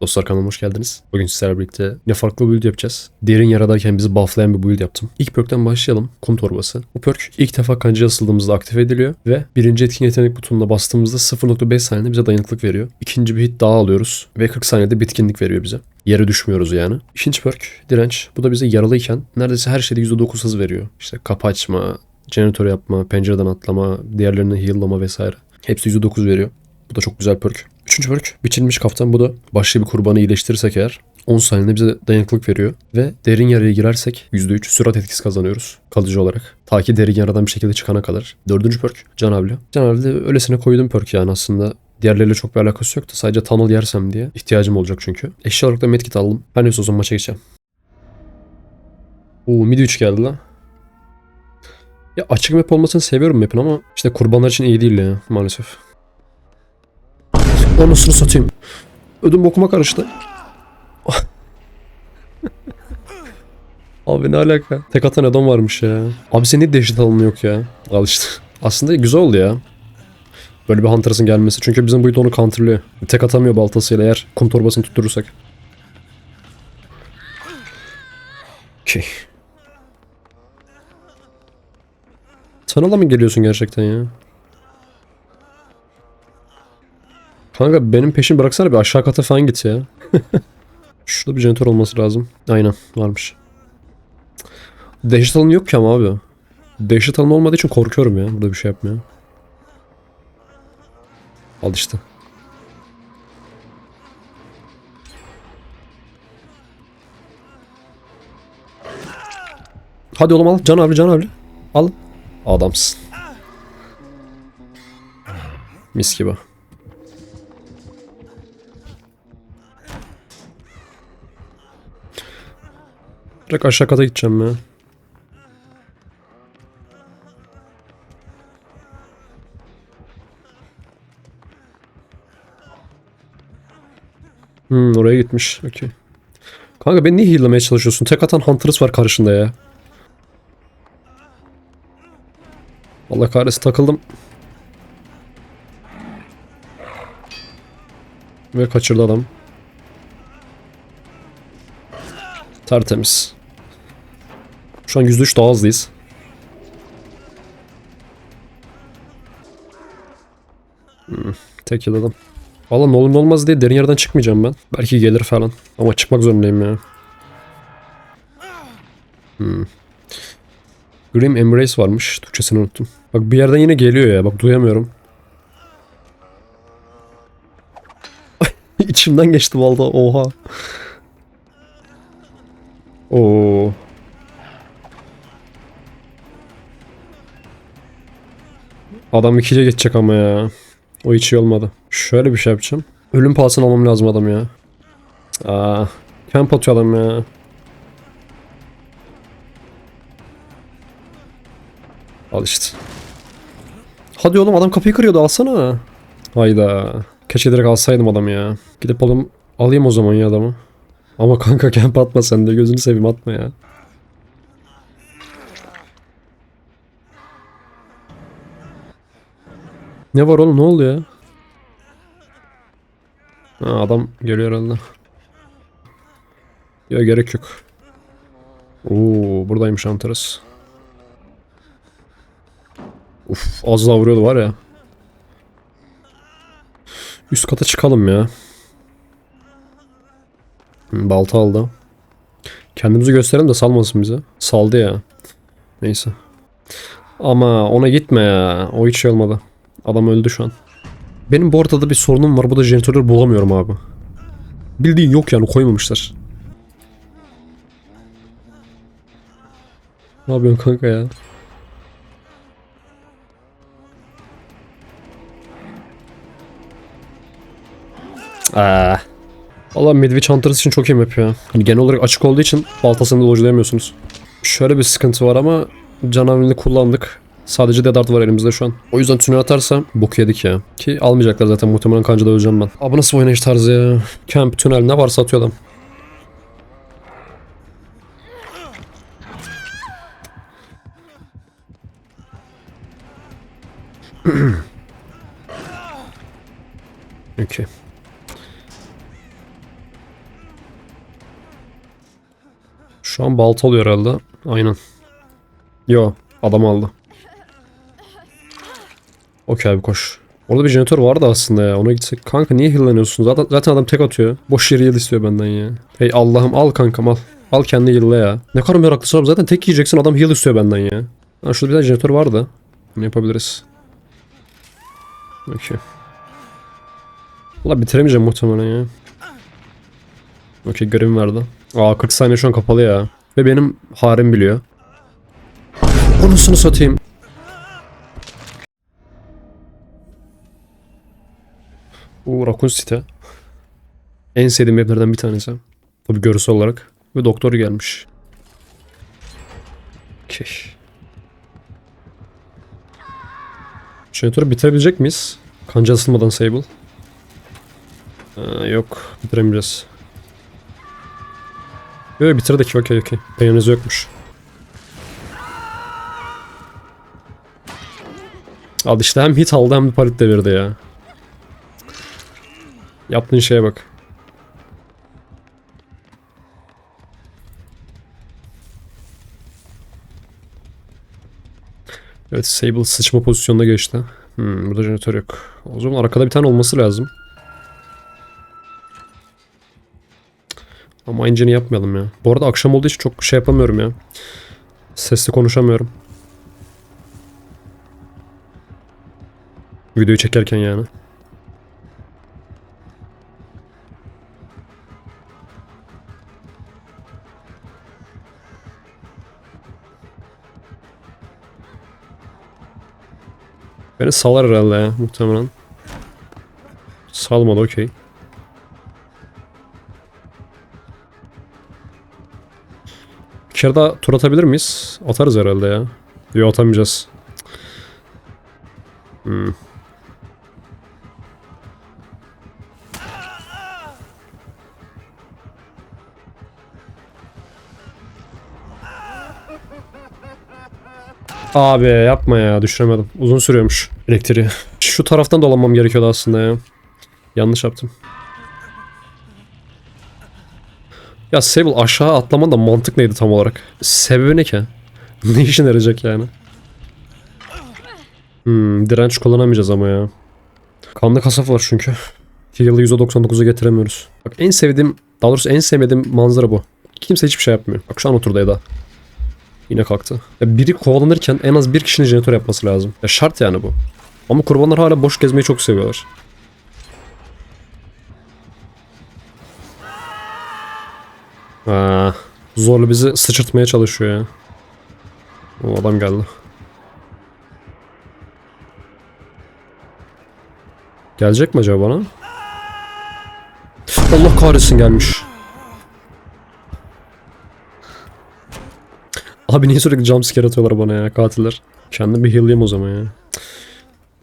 Dostlar kanalıma hoş geldiniz. Bugün sizlerle birlikte ne farklı build yapacağız. Derin yaradayken bizi bufflayan bir build yaptım. İlk perkten başlayalım. Kum torbası. Bu perk ilk defa kancaya asıldığımızda aktif ediliyor ve birinci etkin yetenek butonuna bastığımızda 0.5 saniyede bize dayanıklık veriyor. İkinci bir hit daha alıyoruz ve 40 saniyede bitkinlik veriyor bize. Yere düşmüyoruz yani. İkinci perk direnç. Bu da bize yaralıyken neredeyse her şeyde %9 hız veriyor. İşte kapı açma, jeneratör yapma, pencereden atlama, diğerlerini heal'lama vesaire. Hepsi %9 veriyor. Bu da çok güzel perk. Üçüncü perk biçilmiş kaftan. Bu da başka bir kurbanı iyileştirirsek eğer 10 saniyede bize dayanıklık veriyor. Ve derin yaraya girersek %3 sürat etkisi kazanıyoruz kalıcı olarak. Ta ki derin yaradan bir şekilde çıkana kadar. Dördüncü perk Can Avli. Can Avli öylesine koyduğum perk yani aslında. Diğerleriyle çok bir alakası yoktu. Sadece tunnel yersem diye. ihtiyacım olacak çünkü. Eşya olarak da medkit aldım. Ben neyse o zaman maça geçeceğim. Oo mid 3 geldi lan. Ya açık map olmasını seviyorum map'in ama işte kurbanlar için iyi değil ya maalesef. Anasını satayım. Ödüm bokuma karıştı. Abi ne alaka? Tek atan adam varmış ya. Abi senin dehşet alanı yok ya? Al işte. Aslında güzel oldu ya. Böyle bir Hunter'sın gelmesi. Çünkü bizim bu onu counterlıyor. Tek atamıyor baltasıyla eğer kum torbasını tutturursak. Okey. Tunnel'a mı geliyorsun gerçekten ya? Kanka benim peşimi bıraksana bir aşağı kata falan git ya. Şurada bir jeneratör olması lazım. Aynen varmış. Dehşet alanı yok ki ama abi. Dehşet alanı olmadığı için korkuyorum ya. Burada bir şey yapmıyor. Al işte. Hadi oğlum al. Can abi can abi. Al. Adamsın. Mis gibi. Direkt aşağı kata gideceğim ya. Hmm, oraya gitmiş. Okey. Kanka beni niye heal'lamaya çalışıyorsun? Tek atan Hunter's var karşında ya. Allah kahretsin takıldım. Ve kaçırdı adam. Tertemiz. Şu an %3 daha hızlıyız. Hmm, tek yıladım. Valla ne olur ne olmaz diye derin yerden çıkmayacağım ben. Belki gelir falan. Ama çıkmak zorundayım ya. Hmm. Grim Embrace varmış. Türkçesini unuttum. Bak bir yerden yine geliyor ya. Bak duyamıyorum. İçimden geçti valla. Oha. Oo. Adam ikiye geçecek ama ya. O hiç iyi olmadı. Şöyle bir şey yapacağım. Ölüm pahasını almam lazım adam ya. Aa, camp atıyor adam ya. Al işte. Hadi oğlum adam kapıyı kırıyordu alsana. Hayda. Keşke direkt alsaydım adam ya. Gidip alayım, alayım o zaman ya adamı. Ama kanka camp atma sen de gözünü seveyim atma ya. Ne var oğlum ne oldu ya? Ha, adam geliyor herhalde. Ya gerek yok. Oo buradaymış Antares. Uf az daha vuruyordu var ya. Üst kata çıkalım ya. Balta aldı. Kendimizi gösterelim de salmasın bize. Saldı ya. Neyse. Ama ona gitme ya. O hiç şey olmadı. Adam öldü şu an. Benim bu ortada bir sorunum var. Bu da jeneratörleri bulamıyorum abi. Bildiğin yok yani koymamışlar. Ne yapıyorsun kanka ya? Aa. Valla Midwich Hunters için çok iyi map ya. Hani genel olarak açık olduğu için baltasını da. Şöyle bir sıkıntı var ama canavini kullandık. Sadece Dedard var elimizde şu an. O yüzden tünel atarsam bok yedik ya. Ki almayacaklar zaten muhtemelen kancada öleceğim ben. Abi nasıl oynayış tarzı ya. Camp, tünel ne varsa atıyor adam. okay. Şu an balta oluyor herhalde. Aynen. Yo adam aldı. Okey abi koş. Orada bir jeneratör vardı aslında ya. Ona gitsek. Kanka niye heal'lanıyorsun? Zaten, zaten adam tek atıyor. Boş yere heal istiyor benden ya. Hey Allah'ım al kankam al. Al kendi heal'la ya. Ne kadar meraklısın abi. Zaten tek yiyeceksin adam heal istiyor benden ya. Ha, şurada bir tane jeneratör vardı. Bunu yapabiliriz. Okey. Valla bitiremeyeceğim muhtemelen ya. Okey görevim verdi. Aa 40 saniye şu an kapalı ya. Ve benim harem biliyor. Onusunu satayım. Bu Raccoon City. En sevdiğim maplerden bir tanesi. Tabii görsel olarak. Ve doktor gelmiş. Okey. Jeneratörü bitirebilecek miyiz? Kanca asılmadan Sable. Aa, yok bitiremeyeceğiz. Yok bitirdik okey okey. Peyoniz yokmuş. Al işte hem hit aldı hem de palet devirdi ya. Yaptığın şeye bak. Evet Sable sıçma pozisyonuna geçti. Hmm, burada jeneratör yok. O zaman arkada bir tane olması lazım. Ama aynı yapmayalım ya. Bu arada akşam olduğu için çok şey yapamıyorum ya. Sesli konuşamıyorum. Videoyu çekerken yani. Beni salar herhalde ya muhtemelen. Salmadı okey. Bir kere daha tur atabilir miyiz? Atarız herhalde ya. Yok atamayacağız. Hmm. Abi yapma ya düşüremedim. Uzun sürüyormuş elektriği. Şu taraftan dolanmam gerekiyordu aslında ya. Yanlış yaptım. Ya Sable aşağı atlaman da mantık neydi tam olarak? Sebebi ne ki? ne işine yarayacak yani? Hmm, direnç kullanamayacağız ama ya. Kanlı kasaf var çünkü. Heal'ı %99'a getiremiyoruz. Bak en sevdiğim, daha doğrusu en sevmediğim manzara bu. Kimse hiçbir şey yapmıyor. Bak şu an oturdu Eda. Yine kalktı. Ya biri kovalanırken en az bir kişinin jeneratör yapması lazım. Ya şart yani bu. Ama kurbanlar hala boş gezmeyi çok seviyorlar. Ha, zorlu bizi sıçırtmaya çalışıyor ya. O adam geldi. Gelecek mi acaba bana? Allah kahretsin gelmiş. Abi niye sürekli jumpscare atıyorlar bana ya katiller. Kendim bir heal'layayım o zaman ya.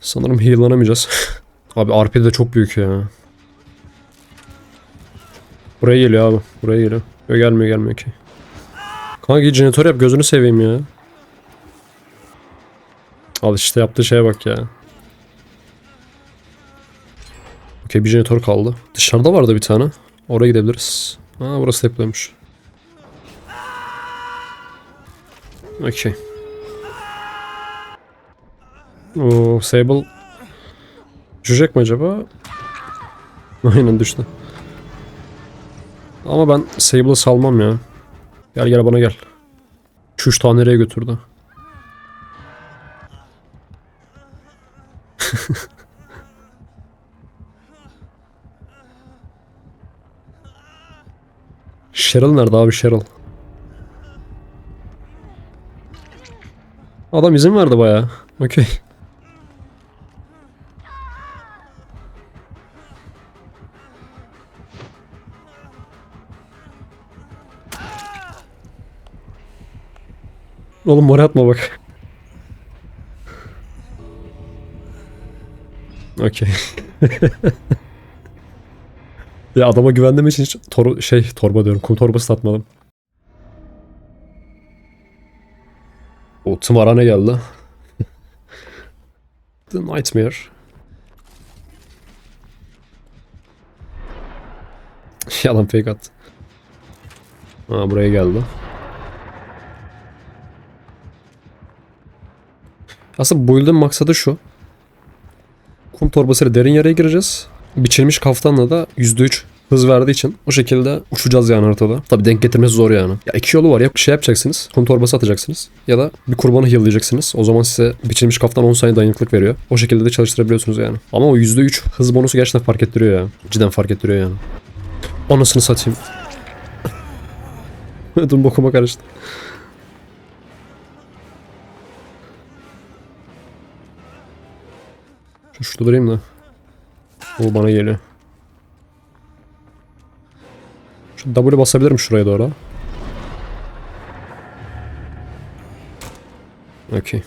Sanırım heal'lanamayacağız. abi RP de çok büyük ya. Buraya geliyor abi. Buraya geliyor. Yok gelmiyor gelmiyor ki. Kanka jeneratör yap gözünü seveyim ya. Al işte yaptığı şeye bak ya. Okey bir jeneratör kaldı. Dışarıda vardı bir tane. Oraya gidebiliriz. Aa burası depoymuş. Okey. Oo Sable düşecek mi acaba? Aynen düştü. Ama ben Sable'ı salmam ya. Gel gel bana gel. Şu tane nereye götürdü? Cheryl nerede abi Cheryl? Adam izin verdi baya. Okey. Oğlum mor atma bak. Okey. ya adama güvendiğim için hiç tor şey torba diyorum. Kum torbası satmadım. O tımarhane geldi. The Nightmare. Yalan fake at. Ha buraya geldi. Aslında bu build'in maksadı şu. Kum torbasıyla derin yaraya gireceğiz. Biçilmiş kaftanla da %3 hız verdiği için o şekilde uçacağız yani haritada. Tabi denk getirmesi zor yani. Ya iki yolu var ya şey yapacaksınız. Kum torbası atacaksınız. Ya da bir kurbanı healayacaksınız. O zaman size biçilmiş kaftan 10 saniye dayanıklık veriyor. O şekilde de çalıştırabiliyorsunuz yani. Ama o %3 hız bonusu gerçekten fark ettiriyor ya. Cidden fark ettiriyor yani. Anasını satayım. Ödüm bokuma karıştı. Şu şurada durayım da. O bana geliyor. W basabilirim şuraya doğru. Okey.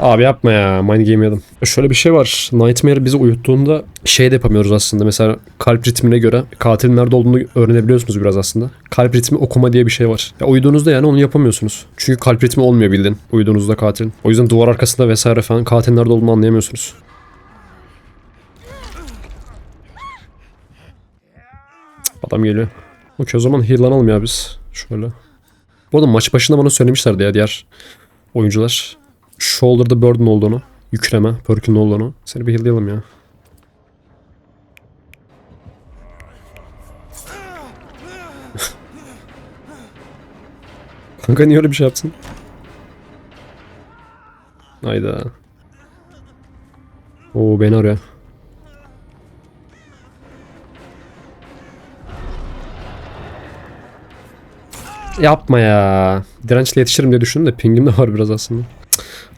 Abi yapma ya. Mind game yedim. Şöyle bir şey var. Nightmare bizi uyuttuğunda şey de yapamıyoruz aslında. Mesela kalp ritmine göre katilin nerede olduğunu öğrenebiliyorsunuz biraz aslında. Kalp ritmi okuma diye bir şey var. Ya uyuduğunuzda yani onu yapamıyorsunuz. Çünkü kalp ritmi olmuyor bildin. Uyuduğunuzda katilin. O yüzden duvar arkasında vesaire falan katilin nerede olduğunu anlayamıyorsunuz. Adam geliyor. Okey o zaman heal'lanalım ya biz. Şöyle. Bu arada maç başında bana söylemişlerdi ya diğer oyuncular. Shoulder'da burden olduğunu, yükleme, perk'ün olduğunu. Seni bir heal'layalım ya. Kanka niye öyle bir şey yaptın? Hayda. Oo beni arıyor. Yapma ya. Dirençle yetişirim diye düşündüm de pingim de var biraz aslında.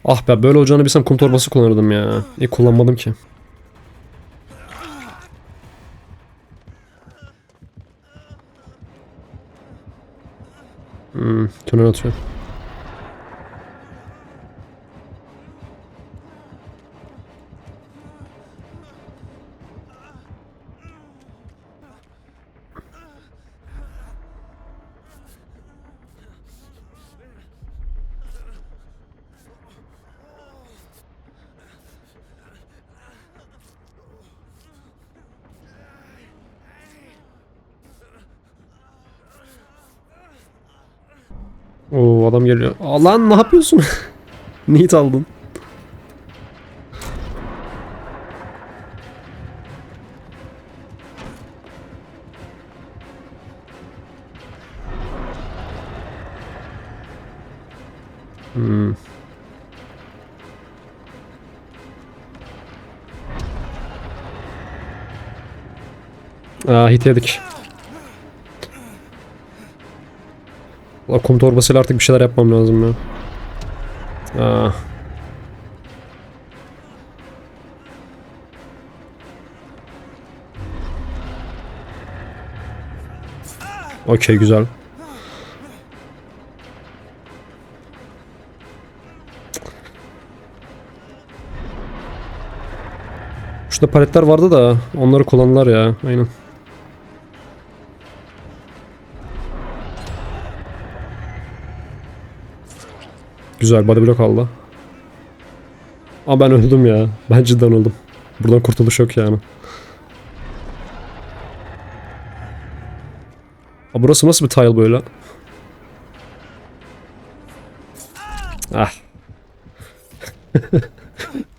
Ah be böyle olacağını bilsem kum torbası kullanırdım ya. İyi kullanmadım ki. Hmm, tünel atıyor. Oo adam geliyor. Lan ne yapıyorsun? Neat aldın. Hmm. Aa hit yedik. Valla kum torbasıyla artık bir şeyler yapmam lazım ya. Aa. Okey güzel. Şurada paletler vardı da onları kullandılar ya. Aynen. Güzel body block aldı. Aa ben öldüm ya. Ben cidden öldüm. Buradan kurtuluş yok yani. Aa, burası nasıl bir tile böyle? Ah.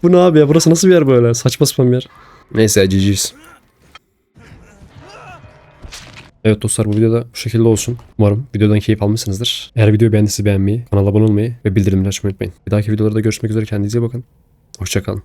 Bu ne abi ya? Burası nasıl bir yer böyle? Saçma sapan bir yer. Neyse GG's. Evet dostlar bu videoda bu şekilde olsun. Umarım videodan keyif almışsınızdır. Eğer videoyu beğendiyseniz beğenmeyi, kanala abone olmayı ve bildirimleri açmayı unutmayın. Bir dahaki videolarda görüşmek üzere. Kendinize iyi bakın. Hoşçakalın.